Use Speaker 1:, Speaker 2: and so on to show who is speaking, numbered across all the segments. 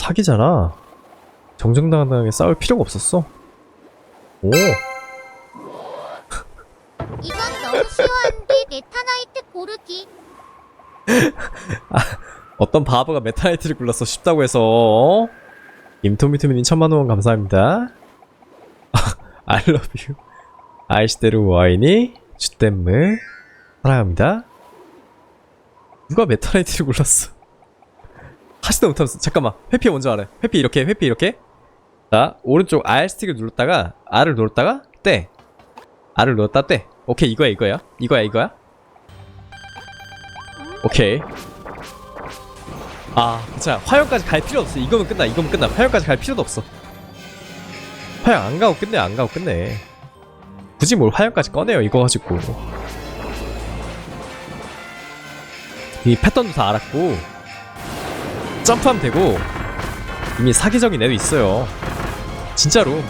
Speaker 1: 사기잖아. 정정당당하게 싸울 필요가 없었어. 오,
Speaker 2: 이건 너무 쉬워한데 네타나이트 고르기.
Speaker 1: 어떤 바보가 메타나이트를 굴렀어 쉽다고 해서 어? 임토미토미님 천만 원 감사합니다. I love you. 아이시대로 와인이 주댐무 사랑합니다. 누가 메타나이트를 굴렀어? 하지도 못하면서 잠깐만 회피 먼저 하래. 회피 이렇게 회피 이렇게. 자 오른쪽 R 스틱을 눌렀다가 R을 눌렀다가 떼. R을 눌렀다 떼. 오케이 이거야 이거야 이거야 이거야. 오케이. 아, 자 화염까지 갈 필요 없어. 이거면 끝나. 이거면 끝나. 화염까지 갈 필요도 없어. 화염 안 가고 끝내. 안 가고 끝내. 굳이 뭘 화염까지 꺼내요. 이거 가지고. 이 패턴도 다 알았고 점프하면 되고 이미 사기적인 애도 있어요. 진짜로.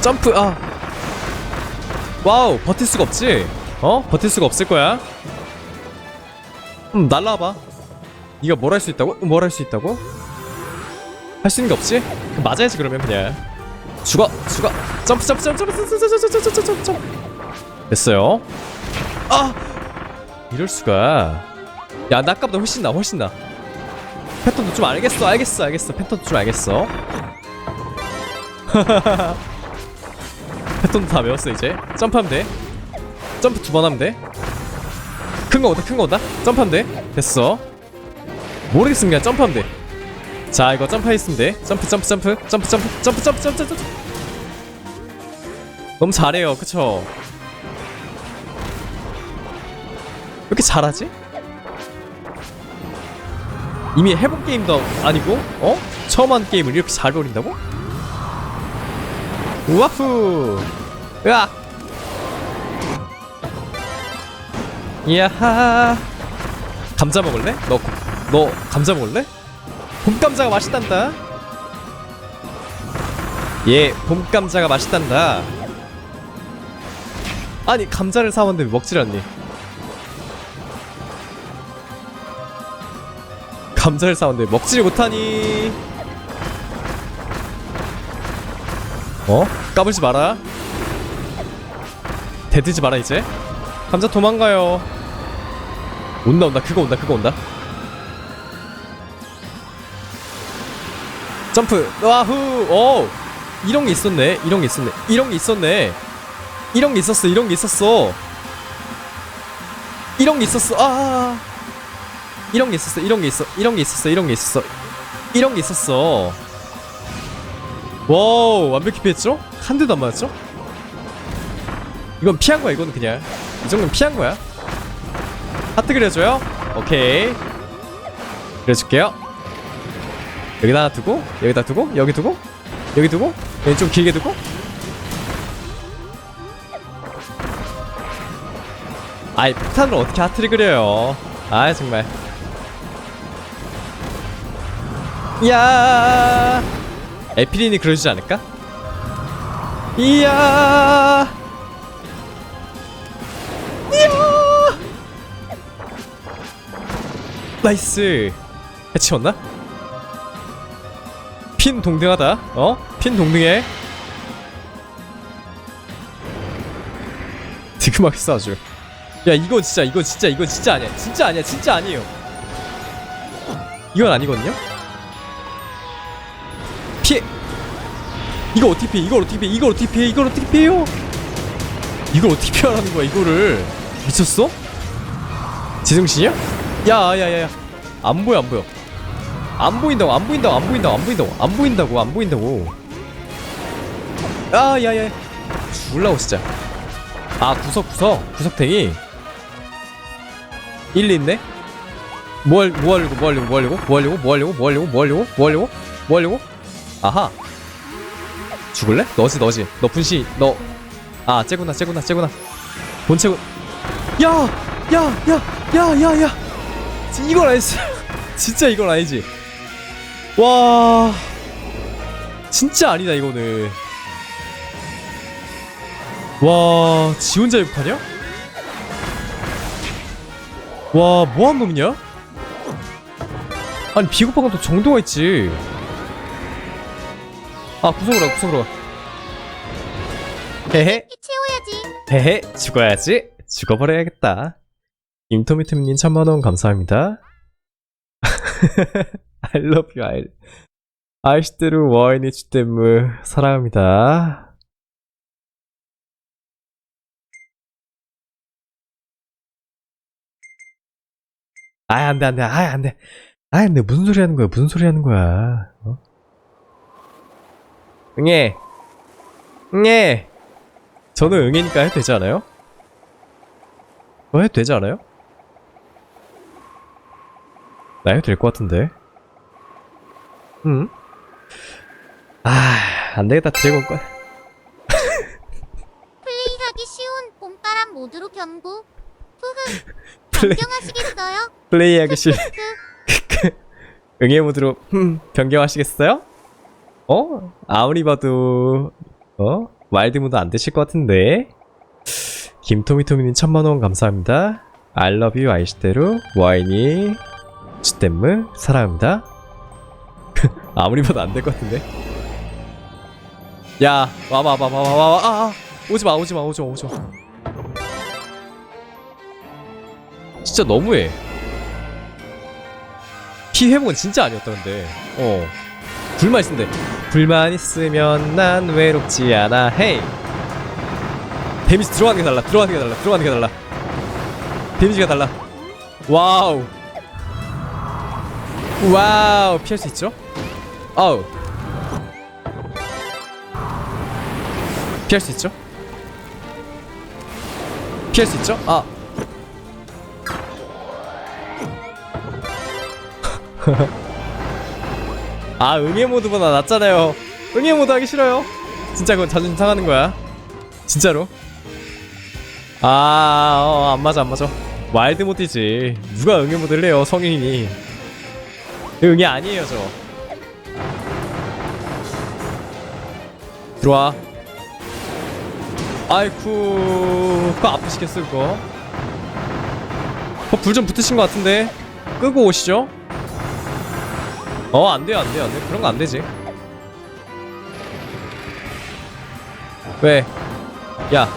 Speaker 1: 점프 아. 와우 버틸 수가 없지. 어? 버틸 수가 없을 거야. 음 날라와봐. 네가 뭘 할 수 있다고? 뭘 할 수 있다고? 할 수 있는 게 없지? 그럼 맞아야지 그러면 그냥 죽어 죽어 점프 점프 점프 점프 점프 점프 점프 점프 점프 점프 됐어요 아 이럴 수가 야나 아까보다 훨씬 나 훨씬 나 패턴도 좀 알겠어 알겠어 알겠어 패턴도 좀 알겠어 패턴도 다 외웠어 이제 점프하면 돼 점프 두 번 하면 돼큰 거 온다 큰 거 온다 점프하면 돼 됐어 그냥 점프하면 돼. 자, 이거 점프했으면 돼. 점프, 점프, 점프, 점프, 점프, 점프, 점프, 점프, 점프. 너무 잘해요, 그쵸? 왜 이렇게 잘하지? 이미 해본 게임도 아니고, 어? 처음 한 게임을 이렇게 잘 버린다고? 우와후! 으악! 이야하! 감자 먹을래? 너, 너 감자 먹을래? 봄 감자가 맛있단다. 예, 봄 감자가 맛있단다. 아니 감자를 사왔는데 왜 먹질 않니? 감자를 사왔는데 먹지를 못하니? 어? 까불지 마라. 대들지 마라 이제. 감자 도망가요. 온다 온다. 그거 온다. 그거 온다. 점프. 와후. 오 이런 게 있었네. 이런 게 있었네. 이런 게 있었네. 이런 게 있었어. 이런 게 있었어. 이런 게 있었어. 아 이런 게 있었어 이런 게 있어 이런 게 있었어 이런 게 있었어. 이런 게 있었어. 와우 완벽히 피했죠? 한 대도 안 맞았죠? 이건 피한 거야 이거는 그냥. 이 정도는 피한 거야. 하트 그려줘요? 오케이. 그려줄게요. 여기다 두고 여기다 두고 여기 두고 여기 두고 여기 좀 길게 두고. 아이 폭탄으로 어떻게 하트를 그려요? 아 정말 야. 에피린이 그려주지 않을까? 이야. 이야. 나이스. 해치웠나? 핀 동등하다. 어? 핀 동등해. 디그마겠어 아주. 야 이거 진짜 이거 진짜 이거 진짜 아니야. 진짜 아니야. 진짜 아니에요. 이건 아니거든요? 피해. 이거 어떻게 피해? 이걸 어떻게 피해? 이걸 어떻게 피해? 이걸 어떻게 피해요? 이걸 어떻게 피하라는 거야 이거를? 미쳤어? 제정신이야? 야야야야 안 보여 안 보여. 안 보인다고 안 보인다고 안 보인다고 안 보인다고 안 보인다고 안 보인다고. 아 야야. 죽을라고 진짜. 아 구석 구석 구석탱이. 일리 있네? 뭐, 할, 뭐 하려고 뭐 하려고 뭐 하려고? 뭐 하려고? 뭐 하려고? 뭐 하려고? 뭐 하려고? 뭐 하려고? 뭐 아하. 죽을래? 너지 너지. 너 분신 너아 째구나 째구나 째구나. 본체구. 야야야 야 야 야 야 이건 아니지 진짜 이건 아니지. 와. 진짜 아니다 이거는. 와 지원자 욕하냐? 와 뭐한 놈이냐? 아니 비겁한 건또 정도가 있지 아 구석으로 가 구석으로 가. 헤헤.
Speaker 2: 해치워야지.
Speaker 1: 헤헤 죽어야지. 죽어버려야겠다. 임토미토미님 천만원 감사합니다. I love you I 아이시테루 와인이 주댐무 사랑합니다. 아이 안돼 안돼 아이 안돼. 아이 안돼. 무슨 소리 하는 거야? 무슨 소리 하는 거야? 어? 응애 응애 저는 응애니까 해도 되지 않아요? 어, 해도 되지 않아요? 나 해도 될 것 같은데. 응? 아, 안 되겠다. 드래곤 거.
Speaker 2: 플레이하기 쉬운 봄바람 모드로 경고.
Speaker 1: 플레이,
Speaker 2: 변경하시겠어요?
Speaker 1: 플레이하기 싫.
Speaker 2: 크.
Speaker 1: 응애 모드로, 흠, 변경하시겠어요? 어? 아무리 봐도, 어? 와일드 모드 안 되실 것 같은데. 김토미토미님 천만원 감사합니다. You 아이시대로 와인이 주댐무 사랑합니다. 아무리 봐도 안 될 것 같은데. 야, 와봐, 와봐, 와봐, 와봐, 와, 아, 아, 오지 마, 오지 마, 오지 마, 오지 마. 진짜 너무해. 피 회복은 진짜 아니었다 근데. 어. 불만 있는데 불만 있으면 난 외롭지 않아. 헤이. 데미지 들어가는 게 달라. 들어가는 게 달라. 들어가는 게 달라. 데미지가 달라. 와우. 와우. 피할 수 있죠? 아우. 피할 수 있죠? 피할 수 있죠? 아. 아 응애 모드보다 낫잖아요. 응애 모드 하기 싫어요? 진짜 그건 자존심 상하는 거야? 진짜로? 아안 맞아 안 맞아. 와일드 모드지. 누가 응애 모드를 해요 성인이? 응애 아니에요 저. 들어와. 아이쿠 그거 아프시겠어 그거? 어, 불좀 붙으신 것 같은데. 끄고 오시죠 어, 안 돼요, 안 돼요, 안 돼. 그런 거 안 되지. 왜? 야,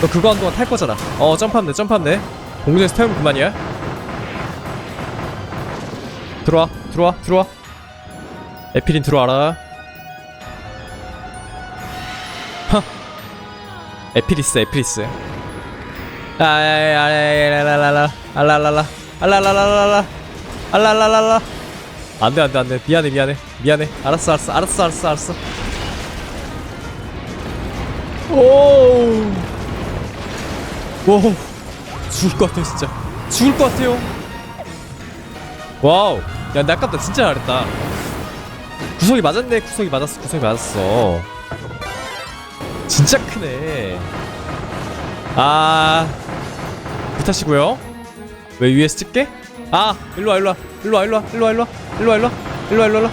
Speaker 1: 너 그거 한 동안 탈 거잖아. 어, 점프하면 돼. 공중에서 태우면 그만이야. 들어와, 들어와, 들어와. 에피린 들어와라. 하. 에피리스, 에피리스. 아야야야야야라라라 알라라라 알라라라라라 알라라라라 안돼 안돼 안돼. 미안해 미안해. 미안해. 알았어 알았어 알았어 알았어 알았어. 오오 죽을 것 같아 진짜. 죽을 것 같아요. 와우. 야나 아깝다. 진짜 잘했다. 구석이 맞았네. 구석이 맞았어. 구석이 맞았어. 진짜 크네. 아. 부타시고요. 왜 위에서 찍게? 아 일로와 일로와 일로와 일로와 일로와 일로와. 일로와 일로와. 일로와 일로와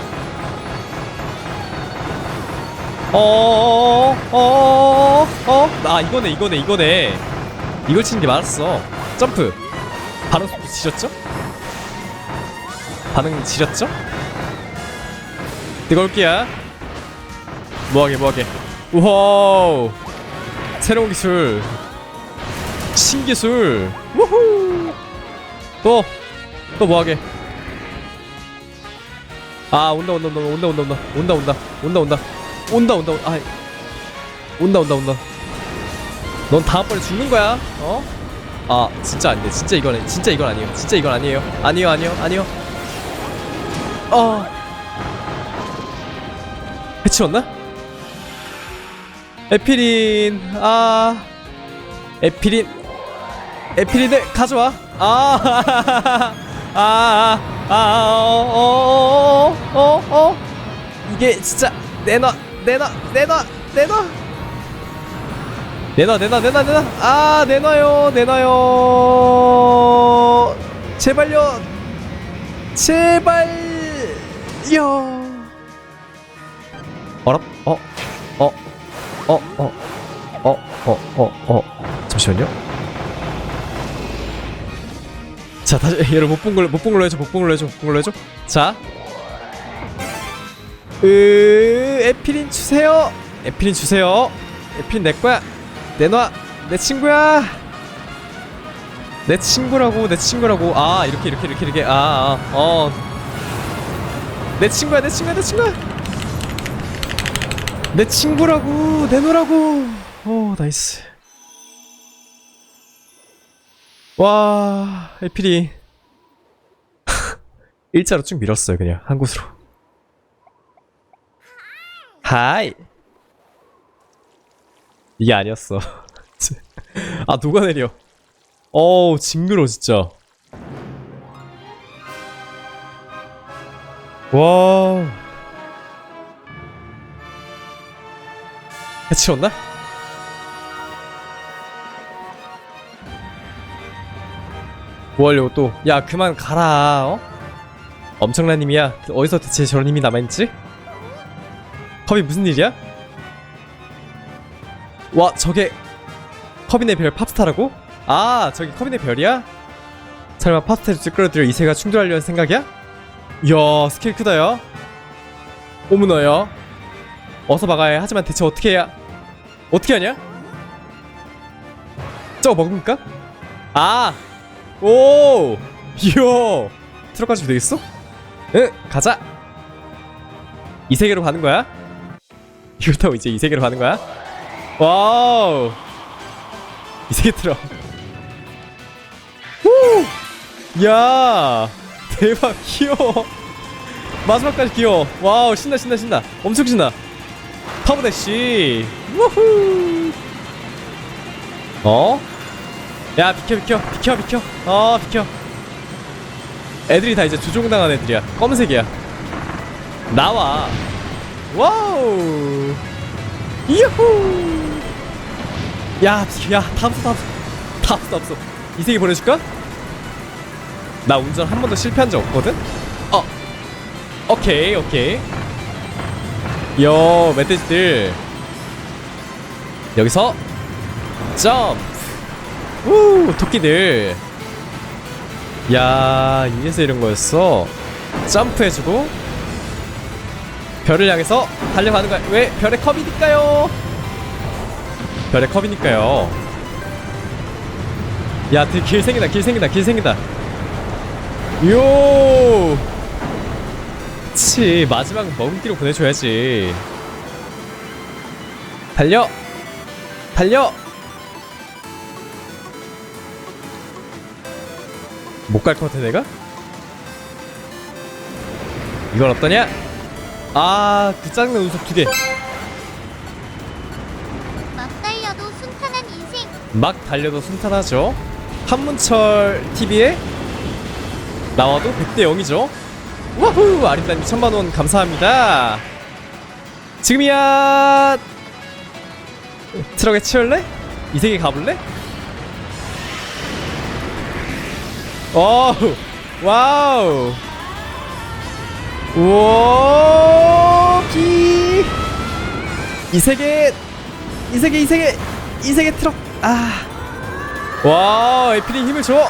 Speaker 1: 어어어어아 이거네 이거네 이거네. 이걸 치는 게 맞았어. 점프. 반응 속도 지렸죠? 반응 지렸죠? 뜨거울게야 뭐하게 뭐하게. 우호 새로운 기술. 신기술. 우후. 또또 뭐하게 아 온다 온다 온다 온다 온다 온다. 온다 온다. 온다 온다. 온다 온다 아 온다 온다 온다. 넌 다음번에 죽는 거야? 어? 아 진짜 안돼. 진짜 이건 아니- 진짜 이건 아니에요. 진짜 이건 아니에요. 아니요 아니요 아니요. 어 해치웠나? 에피린. 아. 에피린. 에피린을 가져와. 아 아, 아, 어, 어, 어, 어, 이게 진짜 내놔, 내놔, 내놔, 내놔, 내놔, 내놔, 내놔, 내놔, 아, 내놔요, 내놔요, 제발요, 제발요. 어라, 어, 어, 어, 어, 어, 어, 어, 어, 잠시만요. 자 다시 얘를 못 본 걸로 못 본 걸로 해줘 못 본 걸로 해줘 못 본 걸로 해줘. 자. 으, 에피린 주세요. 에피린 주세요. 에피린 내 거야. 내놔. 내 친구야. 내 친구라고 내 친구라고. 아 이렇게 이렇게 이렇게 이렇게. 아어내 친구야 내 친구야 내 친구야. 내 친구라고 내놓으라고. 오 나이스 와 에피린 일자로 쭉 밀었어요 그냥 한 곳으로. 하이! 이게 아니었어. 아 녹아내려? 어우 징그러 진짜. 와우. 해치웠나? 뭐 하려고 또? 야 그만 가라 어? 엄청난 힘이야 어디서 대체 저런 힘이 남아있지? 컵이 무슨 일이야? 와 저게 커빈의 별 팝스타라고? 아 저기 커빈의 별이야? 설마 팝스타를 쭉 끌어들여 이세가 충돌하려는 생각이야? 이야 스케일 크다 야 오문어야 어서 막아야 해. 하지만 대체 어떻게 해야 어떻게 하냐? 저거 먹습니까? 아! 오! 이야! 트럭 가지고 되겠어? 응! 가자! 이 세계로 가는 거야? 이걸 타고 이제 이 세계로 가는 거야? 와우! 이 세계 트럭 후! 야! 대박 귀여워 마지막까지 귀여워 와우 신나 신나 신나 엄청 신나 터보대시 우후 어? 야 비켜 비켜 비켜 비켜. 어 비켜. 애들이 다 이제 조종당한 애들이야. 검은색이야. 나와. 와우. 이후 야 비켜. 야다 없어 다 없어. 다 없어 다 없어. 이 세계 보내줄까? 나 운전 한 번도 실패한 적 없거든? 어. 오케이 오케이. 요 멧돼지들. 여기서 점프 우 토끼들. 야 이래서 이런 거였어. 점프해주고 별을 향해서 달려가는 거야. 왜 별의 컵이니까요? 별의 컵이니까요. 야길 생긴다 길 생긴다 길 생긴다. 요. 그치 마지막 먹은기로 보내줘야지. 달려 달려 못 갈 것 같아 내가? 이건 어떠냐? 아 그 짜증나 운석 두 개
Speaker 2: 막 달려도 순탄한 인생.
Speaker 1: 막 달려도 순탄하죠 한문철 TV에 나와도 100대 0이죠 와후 아린다님 천만원 감사합니다 지금이야 트럭에 치울래? 이 세계 가볼래? 와우 와우 우와기 이 세계 이 세계 이 세계 이 세계 트럭 아 와, 에피린 힘을 줘.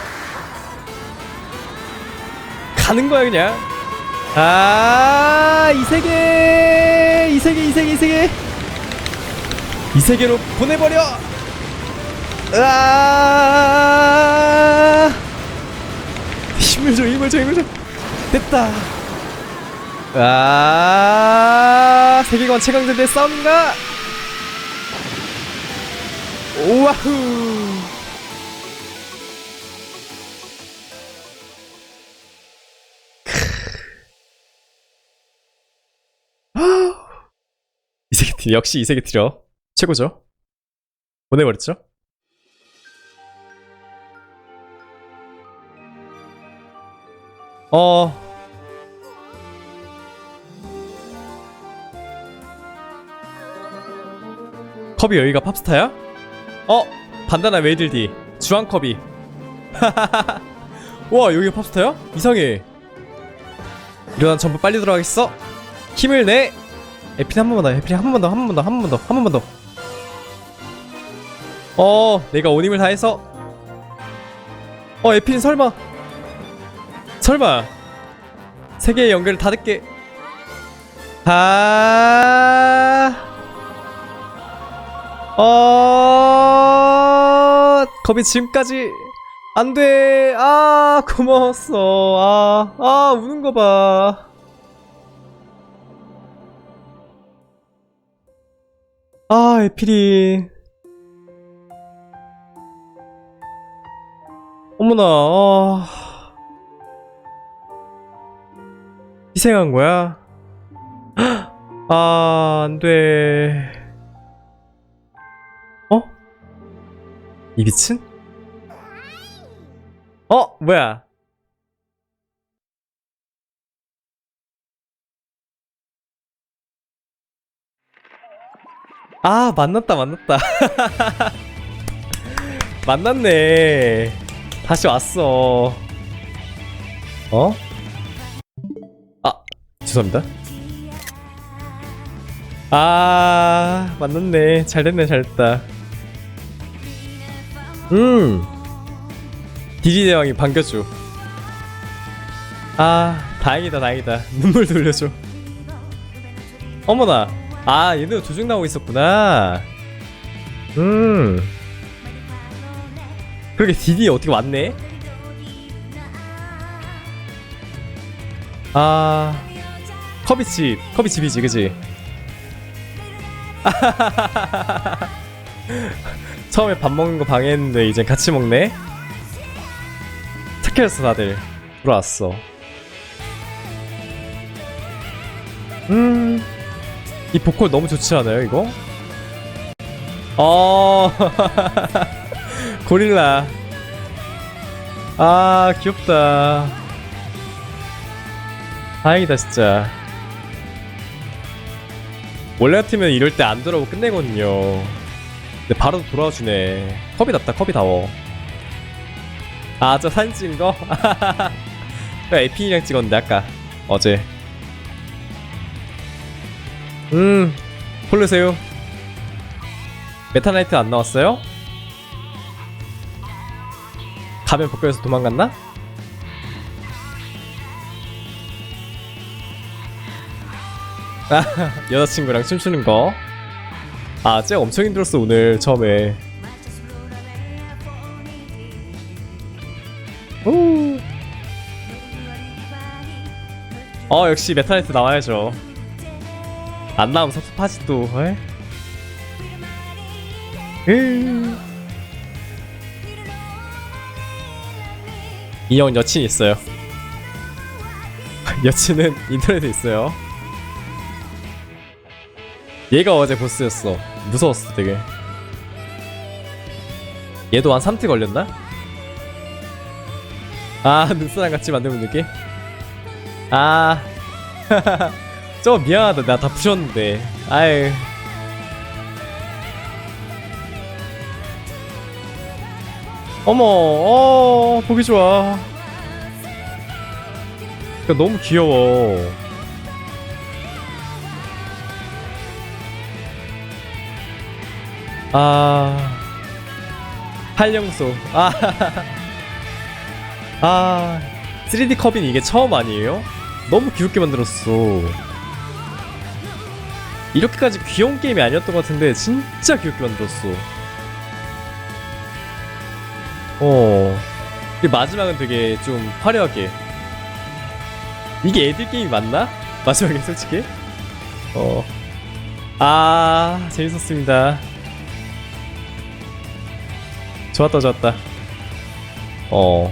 Speaker 1: 가는 거야 그냥. 아, 이 세계, 이 세계, 이 세계, 이 세계, 이 세계로 보내버려. 아, 줘, 힘을 줘. 됐다. 아, 세계관 최강자들의 싸움인가? 우와후. 이 세계 팀 역시 이 세계 트려 최고죠. 보내버렸죠. 어. 컵이 여기가 팝스타야? 어 반다나 웨이들디 주황 컵이. 와 여기가 팝스타야? 이상해. 일어난 전부 빨리 돌아가겠어. 힘을 내. 에피린 한 번만 더 에피린 한 번만 더 한 번만 더 한 번만 더 한 번만 더 어 내가 온 힘을 다해서. 어 에피린 설마 설마. 세계의 연결을 닫을게. 아. 어... 겁이 지금까지 안 돼. 아 고마웠어. 아, 아 우는 거 봐. 아 에필이 어머나 아... 희생한 거야? 아, 안 돼. 어? 이 빛은? 어, 뭐야? 아, 만났다, 만났다. 만났네. 다시 왔어. 어? 아, 죄송합니다. 아 만났네 잘됐네 잘됐다. 음. 디디 대왕이 반겨줘. 아 다행이다 다행이다. 눈물 돌려줘. 어머나. 아 얘네 조직 나오고 있었구나. 음. 그러게 디디 어떻게 왔네? 아 커비집 커비집이지 그지? 처음에 밥 먹는 거 방해했는데 이제 같이 먹네? 착해졌어 다들. 돌아왔어. 음이 보컬 너무 좋지 않아요 이거? 어 고릴라. 아 귀엽다. 다행이다 진짜 원래 같으면 이럴 때안 돌아오고 끝내거든요. 근데 바로 돌아와주네. 컵이 낫다, 컵이 다워. 아, 저 사진 찍은 거? 그 에피이랑 찍었는데, 아까. 어제. 음, 폴르세요. 메타나이트 안 나왔어요? 가면 복귀해서 도망갔나? 여자친구랑 춤추는 거. 아, 쟤 엄청 힘들었어, 오늘, 처음에. 오. 어, 역시 메타네트 나와야죠. 안 나오면 섭섭하지 또, 에? 으. 이형 여친 있어요. 여친은 인터넷에 있어요. 얘가 어제 보스였어. 무서웠어, 되게. 얘도 한 3트 걸렸나? 아, 눈사람 같이 만들면 느낌? 아. 저 미안하다. 나 다 부셨는데. 아유. 어머, 어, 보기 좋아. 그러니까 너무 귀여워. 아 활령소 아, 아 3D 컵인 이게 처음 아니에요? 너무 귀엽게 만들었어. 이렇게까지 귀여운 게임이 아니었던 것 같은데 진짜 귀엽게 만들었어. 어 마지막은 되게 좀 화려하게. 이게 애들 게임이 맞나? 마지막에 솔직히? 어. 아 재밌었습니다 좋았다 좋았다 어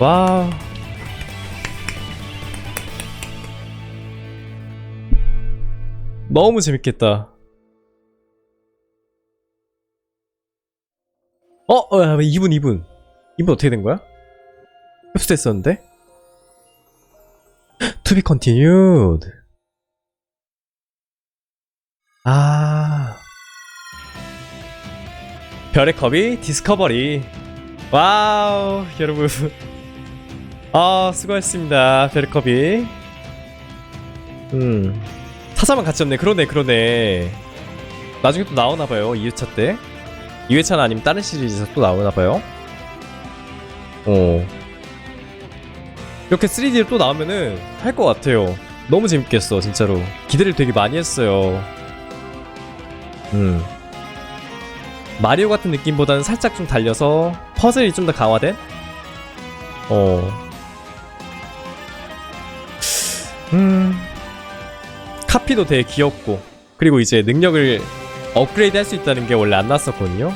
Speaker 1: 와우 너무 재밌겠다 어? 어 2분 2분 2분 어떻게 된 거야? 흡수됐었는데? Be continued 아 별의 컵이 디스커버리 와우 여러분 아 수고했습니다 별의 컵이 음 사자만 같이 없네 그러네 그러네 나중에 또 나오나봐요 2회차 때 2회차는 아니면 다른 시리즈에서 또 나오나봐요 어. 이렇게 3D로 또 나오면은 할 것 같아요. 너무 재밌겠어, 진짜로. 기대를 되게 많이 했어요. 음. 마리오 같은 느낌보다는 살짝 좀 달려서 퍼즐이 좀 더 강화된? 어. 음. 카피도 되게 귀엽고, 그리고 이제 능력을 업그레이드 할 수 있다는 게 원래 안 났었거든요.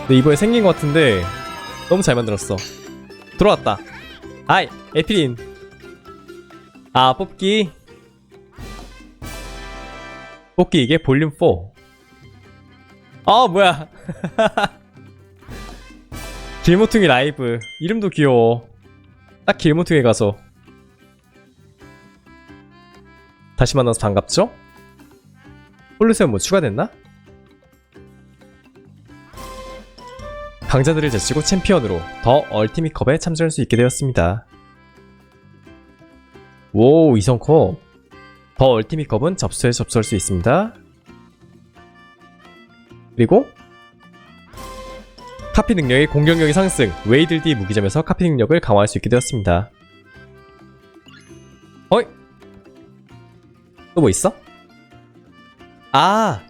Speaker 1: 근데 이번에 생긴 것 같은데 너무 잘 만들었어. 들어왔다. 아이, 에피린. 아, 뽑기. 뽑기 이게 볼륨 4. 아, 뭐야. 길모퉁이 라이브. 이름도 귀여워. 딱 길모퉁이 가서. 다시 만나서 반갑죠? 홀루세움 뭐 추가됐나? 강자들을 제치고 챔피언으로 더 얼티밋컵에 참전할 수 있게 되었습니다. 오, 이성컵. 더 얼티밋컵은 접수에 접수할 수 있습니다. 그리고 카피 능력의 공격력이 상승, 웨이들디 무기점에서 카피 능력을 강화할 수 있게 되었습니다. 어이? 또 뭐 있어? 아!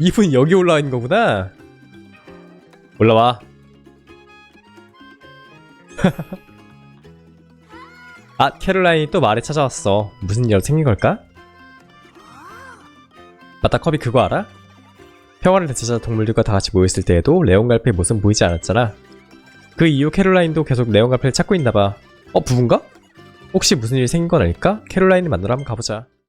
Speaker 1: 이분 여기 올라와 있는 거구나? 올라와. 아, 캐롤라인이 또 말에 찾아왔어. 무슨 일 생긴 걸까? 맞다, 컵이 그거 알아? 평화를 되찾아 동물들과 다 같이 모였을 때에도 레온 갈페의 모습은 보이지 않았잖아. 그 이후 캐롤라인도 계속 레온 갈페를 찾고 있나봐. 어, 부부인가? 혹시 무슨 일이 생긴 건 아닐까? 캐롤라인을 만나러 한번 가보자.